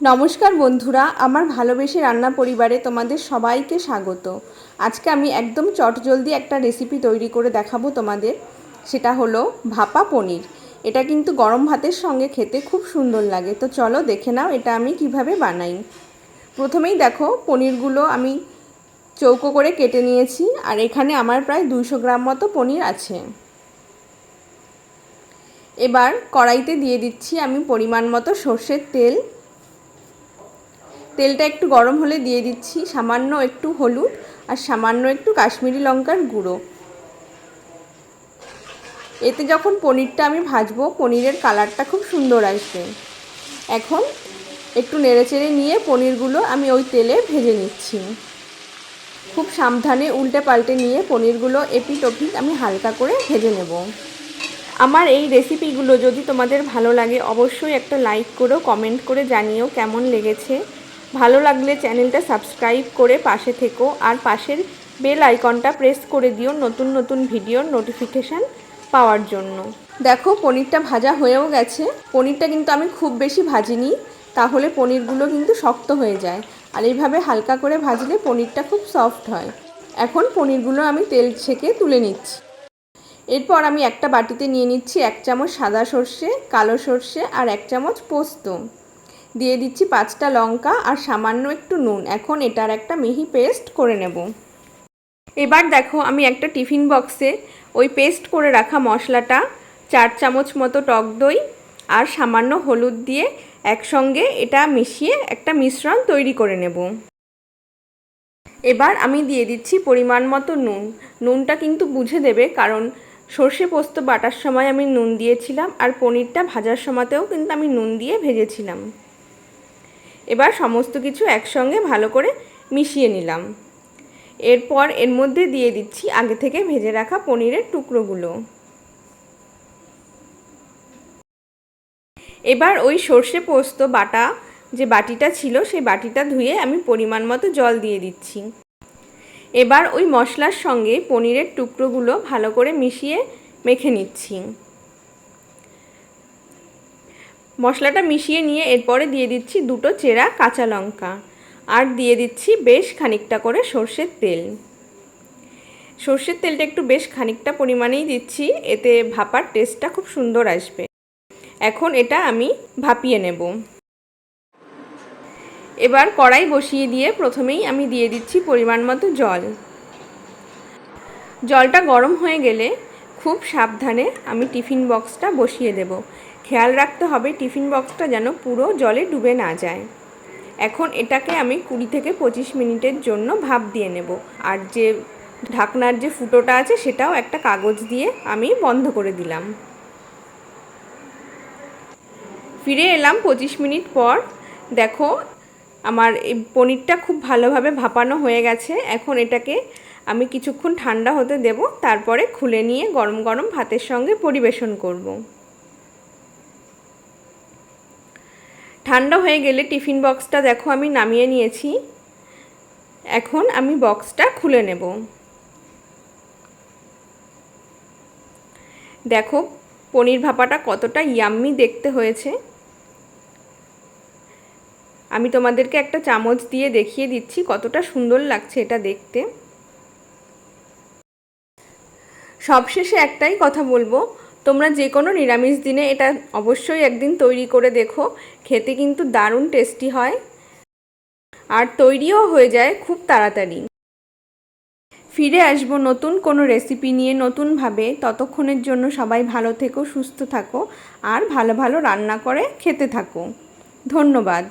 নমস্কার বন্ধুরা, আমার ভালোবেসে রান্না পরিবারে তোমাদের সবাইকে স্বাগত। আজকে আমি একদম চটজলদি একটা রেসিপি তৈরি করে দেখাবো তোমাদের। সেটা হলো ভাপা পনির। এটা কিন্তু গরম ভাতের সঙ্গে খেতে খুব সুন্দর লাগে। তো চলো দেখে নাও এটা আমি কীভাবে বানাই। প্রথমেই দেখো, পনিরগুলো আমি চৌকো করে কেটে নিয়েছি আর এখানে আমার প্রায় দুইশো গ্রাম মতো পনির আছে। এবার কড়াইতে দিয়ে দিচ্ছি আমি পরিমাণ মতো সর্ষের তেল তেলটা একটু গরম হলে দিয়ে দিচ্ছি, সামান্য একটু হলুদ আর সামান্য একটু কাশ্মীরি লঙ্কার গুঁড়ো। এতে যখন পনিরটা আমি ভাজবো, পনিরের কালারটা খুব সুন্দর আসবে। এখন একটু নেড়েচেড়ে নিয়ে পনিরগুলো আমি ওই তেলে ভেজে নিচ্ছি। খুব সাবধানে উল্টে পাল্টে নিয়ে পনিরগুলো এপিট ওপিট আমি হালকা করে ভেজে নেব। আমার এই রেসিপিগুলো যদি তোমাদের ভালো লাগে, অবশ্যই একটা লাইক করেও কমেন্ট করে জানিও কেমন লেগেছে। ভালো লাগলে চ্যানেলটা সাবস্ক্রাইব করে পাশে থেকো আর পাশের বেল আইকনটা প্রেস করে দিও নতুন নতুন ভিডিওর নোটিফিকেশান পাওয়ার জন্য। দেখো পনিরটা ভাজা হয়েও গেছে। পনিরটা কিন্তু আমি খুব বেশি ভাজিনি, তাহলে পনিরগুলো কিন্তু শক্ত হয়ে যায়। আর এইভাবে হালকা করে ভাজলে পনিরটা খুব সফট হয়। এখন পনিরগুলো আমি তেল ছেঁকে তুলে নিচ্ছি। এরপর আমি একটা বাটিতে নিয়ে নিচ্ছি এক চামচ সাদা সর্ষে, কালো সর্ষে আর এক চামচ পোস্ত। দিয়ে দিচ্ছি পাঁচটা লঙ্কা আর সামান্য একটু নুন। এখন এটার একটা মিহি পেস্ট করে নেব। এবার দেখো আমি একটা টিফিন বক্সে ওই পেস্ট করে রাখা মশলাটা, চার চামচ মতো টক দই আর সামান্য হলুদ দিয়ে একসঙ্গে এটা মিশিয়ে একটা মিশ্রণ তৈরি করে নেব। এবার আমি দিয়ে দিচ্ছি পরিমাণ মতো নুন। নুনটা কিন্তু বুঝে দেবে কারণ সর্ষে পোস্ত বাটার সময় আমি নুন দিয়েছিলাম আর পনিরটা ভাজার সময়তেও কিন্তু আমি নুন দিয়ে ভেজেছিলাম। এবার সমস্ত কিছু একসঙ্গে ভালো করে মিশিয়ে নিলাম। এরপর এর মধ্যে দিয়ে দিচ্ছি আগে থেকে ভেজে রাখা পনিরের টুকরোগুলো। এবার ওই সর্ষে পোস্ত বাটা যে বাটিটা ছিল, সেই বাটিটা ধুয়ে আমি পরিমাণ মতো জল দিয়ে দিচ্ছি। এবার ওই মশলার সঙ্গে পনিরের টুকরোগুলো ভালো করে মিশিয়ে মেখে নিচ্ছি। মশলাটা মিশিয়ে নিয়ে এরপরে দিয়ে দিচ্ছি দুটো চেরা কাঁচা লঙ্কা। আর দিয়ে দিচ্ছি বেশ খানিকটা করে সর্ষের তেল। সর্ষের তেলটা একটু বেশ খানিকটা পরিমাণেই দিচ্ছি, এতে ভাপার টেস্টটা খুব সুন্দর আসবে। এখন এটা আমি ভাপিয়ে নেব। এবার কড়াই বসিয়ে দিয়ে প্রথমেই আমি দিয়ে দিচ্ছি পরিমাণ মতো জল। জলটা গরম হয়ে গেলে খুব সাবধানে আমি টিফিন বক্সটা বসিয়ে দেব। খেয়াল রাখতে হবে টিফিন বক্সটা যেন পুরো জলে ডুবে না যায়। এখন এটাকে আমি কুড়ি থেকে পঁচিশ মিনিটের জন্য ভাপ দিয়ে নেব। আর যে ঢাকনার যে ফুটোটা আছে সেটাও একটা কাগজ দিয়ে আমি বন্ধ করে দিলাম। ফিরে এলাম পঁচিশ মিনিট পর। দেখো আমার এই পনিরটা খুব ভালোভাবে ভাপানো হয়ে গেছে। এখন এটাকে আমি কিছুক্ষণ ঠান্ডা হতে দেব, তারপরে খুলে নিয়ে গরম গরম ভাতের সঙ্গে পরিবেশন করব। ঠান্ডা হয়ে গেলে টিফিন বক্সটা দেখো আমি নামিয়ে নিয়েছি। এখন আমি বক্সটা খুলে নেব। দেখো, পনির ভাপাটা কতটা ইয়াম্মি দেখতে হয়েছে। আমি তোমাদেরকে একটা চামচ দিয়ে দেখিয়ে দিচ্ছি কতটা সুন্দর লাগছে এটা দেখতে। সবশেষে একটাই কথা বলব, তোমরা যে কোনো নিরামিষ দিনে এটা অবশ্যই একদিন তৈরি করে দেখো, খেতে কিন্তু দারুণ টেস্টি হয় আর তৈরিও হয়ে যায় খুব তাড়াতাড়ি। ফিরে আসব নতুন কোনো রেসিপি নিয়ে নতুনভাবে, ততক্ষণের জন্য সবাই ভালো থেকো, সুস্থ থাকো আর ভালো ভালো রান্না করে খেতে থাকো। ধন্যবাদ।